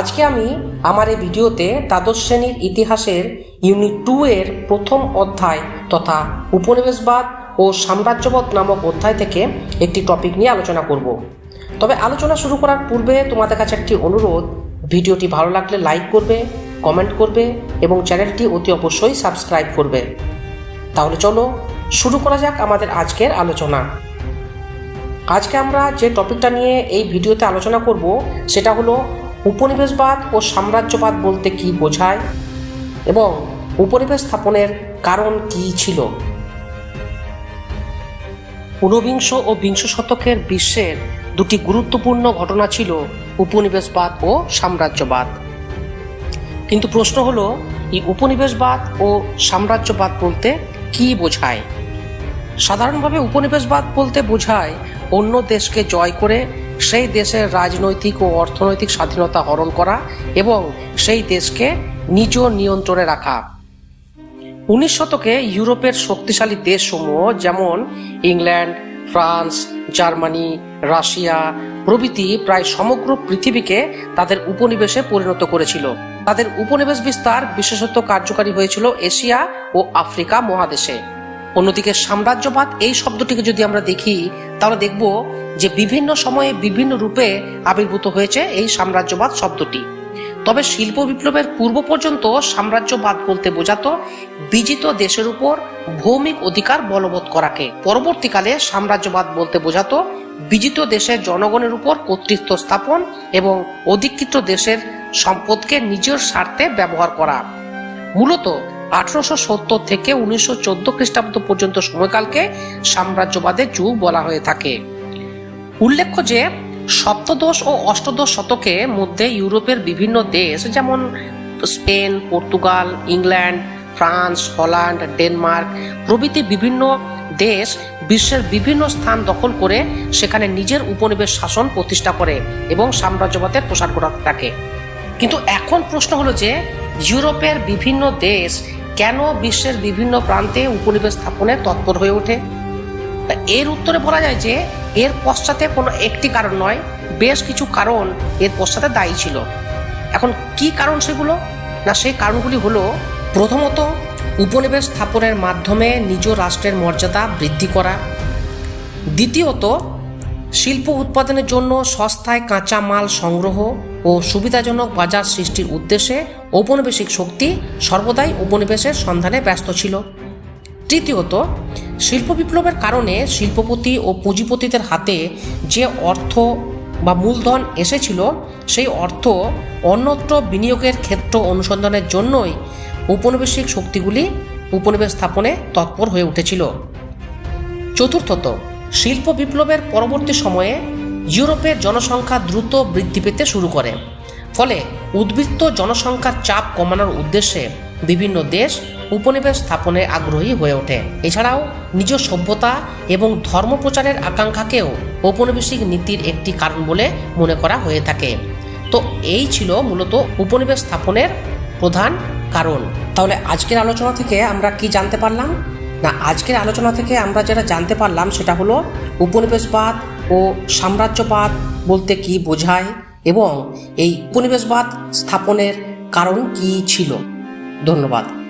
আজকে আমি আমার এই ভিডিওতে দ্বাদশ শ্রেণির ইতিহাসের ইউনিট টু এর প্রথম অধ্যায় তথা উপনিবেশবাদ ও সাম্রাজ্যবাদ নামক অধ্যায় থেকে একটি টপিক নিয়ে আলোচনা করব। তবে আলোচনা শুরু করার পূর্বে তোমাদের কাছে একটি অনুরোধ, ভিডিওটি ভালো লাগলে লাইক করবে কমেন্ট করবে এবং চ্যানেলটি অতি অবশ্যই সাবস্ক্রাইব করবে। তাহলে চলো শুরু করা যাক আমাদের আজকের আলোচনা। আজকে আমরা যে টপিকটা নিয়ে এই ভিডিওতে আলোচনা করব, সেটা হলো উপনিবেশবাদ ও সাম্রাজ্যবাদ বলতে কি বোঝায়? এবং উপনিবেশ স্থাপনের কারণ কি ছিল? ঊনবিংশ ও বিংশ শতকের বিশ্বের দুটি গুরুত্বপূর্ণ ঘটনা ছিল উপনিবেশবাদ ও সাম্রাজ্যবাদ। কিন্তু প্রশ্ন হলো, এই উপনিবেশবাদ ও সাম্রাজ্যবাদ বলতে কি বোঝায়? সাধারণভাবে উপনিবেশবাদ বলতে বোঝায়, অন্য দেশকে জয় করে সেই দেশের রাজনৈতিক ও অর্থনৈতিক স্বাধীনতা হরণ করা এবং সেই দেশকে নিজ নিয়ন্ত্রণে রাখা। উনিশ শতকে ইউরোপের শক্তিশালী দেশসমূহ যেমন ইংল্যান্ড, ফ্রান্স, জার্মানি, রাশিয়া প্রভৃতি প্রায় সমগ্র পৃথিবীকে তাদের উপনিবেশে পরিণত করেছিল। তাদের উপনিবেশ বিস্তার বিশেষত কার্যকারী হয়েছিল এশিয়া ও আফ্রিকা মহাদেশে। অন্যদিকে সাম্রাজ্যবাদ, এই শব্দটিকে যদি আমরা দেখি, তাহলে দেখব যে বিভিন্ন সময়ে বিভিন্ন রূপে আবির্ভূত হয়েছে এই সাম্রাজ্যবাদ শব্দটি। তবে শিল্প বিপ্লবের পূর্ব পর্যন্ত সাম্রাজ্যবাদ বলতে বোঝাতো বিজিত দেশের উপর ভৌমিক অধিকার বলবৎ করাকে। পরবর্তীকালে সাম্রাজ্যবাদ বলতে বোঝাতো বিজিত দেশের জনগণের উপর কর্তৃত্ব স্থাপন এবং অধিকৃত দেশের সম্পদকে নিজের স্বার্থে ব্যবহার করা। মূলত আঠারোশো সত্তর থেকে উনিশশো চোদ্দ খ্রিস্টাব্দ পর্যন্ত সময়কালকে সাম্রাজ্যবাদের যুগ বলা হয়ে থাকে। উল্লেখ্য যে, সপ্তদশ ও অষ্টদশ শতকে মধ্যে ইউরোপের বিভিন্ন দেশ, যেমন Spain, Portugal, England, France, Holland, Denmark প্রভৃতি বিভিন্ন দেশ বিশ্বের বিভিন্ন স্থান দখল করে সেখানে নিজের উপনিবেশ শাসন প্রতিষ্ঠা করে এবং সাম্রাজ্যবাদের প্রসার করাতে থাকে। কিন্তু এখন প্রশ্ন হলো যে, ইউরোপের বিভিন্ন দেশ কেন বিশ্বের বিভিন্ন প্রান্তে উপনিবেশ স্থাপনে তৎপর হয়ে ওঠে? এর উত্তরে বলা যায় যে, এর পশ্চাতে কোনো একটি কারণ নয়, বেশ কিছু কারণ এর পশ্চাতে দায়ী ছিল। এখন কি কারণ সেগুলো? না, সেই কারণগুলি হলো, প্রথমত, উপনিবেশ স্থাপনের মাধ্যমে নিজ রাষ্ট্রের মর্যাদা বৃদ্ধি করা। দ্বিতীয়ত শিল্প উৎপাদনের জন্য সস্তায় কাঁচা মাল সংগ্রহ ও সুবিধাজনক বাজার সৃষ্টির উদ্দেশ্যে ঔপনিবেশিক শক্তি সর্বদাই উপনিবেশের সন্ধানে ব্যস্ত ছিল। তৃতীয়ত, শিল্প বিপ্লবের কারণে শিল্পপতি ও পুঁজিপতিদের হাতে যে অর্থ বা মূলধন এসেছিল, সেই অর্থ অন্যত্র বিনিয়োগের ক্ষেত্র অনুসন্ধানের জন্যই ঔপনিবেশিক শক্তিগুলি উপনিবেশ স্থাপনে তৎপর হয়ে উঠেছিল। চতুর্থত শিল্প বিপ্লবের পরবর্তী সময়ে ইউরোপের জনসংখ্যা দ্রুত বৃদ্ধি পেতে শুরু করে। ফলে উদ্বৃত্ত জনসংখ্যার চাপ কমানোর উদ্দেশ্যে বিভিন্ন দেশ উপনিবেশ স্থাপনে আগ্রহী হয়ে ওঠে। এছাড়াও নিজ সভ্যতা এবং ধর্ম প্রচারের আকাঙ্ক্ষাকেও ঔপনিবেশিক নীতির একটি কারণ বলে মনে করা হয়ে থাকে। তো এই ছিল মূলত উপনিবেশ স্থাপনের প্রধান কারণ। তাহলে আজকের আলোচনা থেকে আমরা কি জানতে পারলাম? না, আজকের আলোচনা থেকে আমরা যেটা জানতে পারলাম সেটা হলো উপনিবেশবাদ ও সাম্রাজ্যবাদ বলতে কি বোঝায় এবং এই উপনিবেশবাদ স্থাপনের কারণ কি ছিল? ধন্যবাদ।